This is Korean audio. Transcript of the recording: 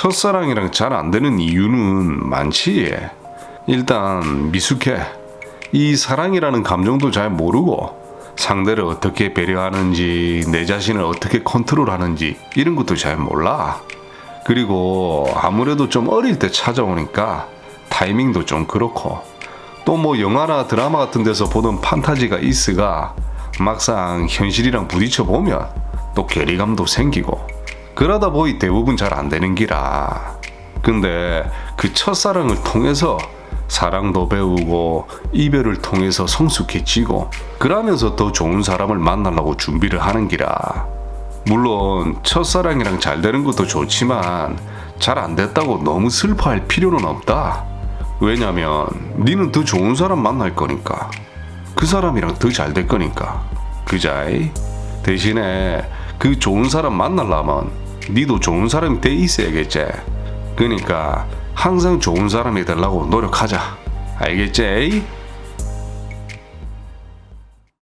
첫사랑이랑 잘 안 되는 이유는 많지. 일단 미숙해. 이 사랑이라는 감정도 잘 모르고 상대를 어떻게 배려하는지 내 자신을 어떻게 컨트롤하는지 이런 것도 잘 몰라. 그리고 아무래도 좀 어릴 때 찾아오니까 타이밍도 좀 그렇고 또 뭐 영화나 드라마 같은 데서 보던 판타지가 있으가 막상 현실이랑 부딪혀 보면 또 괴리감도 생기고 그러다 보니 대부분 잘 안 되는 기라. 근데 그 첫사랑을 통해서 사랑도 배우고 이별을 통해서 성숙해지고 그러면서 더 좋은 사람을 만나려고 준비를 하는 기라. 물론 첫사랑이랑 잘 되는 것도 좋지만 잘 안 됐다고 너무 슬퍼할 필요는 없다. 왜냐면 니는 더 좋은 사람 만날 거니까. 그 사람이랑 더 잘 될 거니까. 그자이? 대신에 그 좋은 사람 만나려면 니도 좋은 사람이 돼 있어야겠지. 그러니까 항상 좋은 사람이 되려고 노력하자. 알겠지?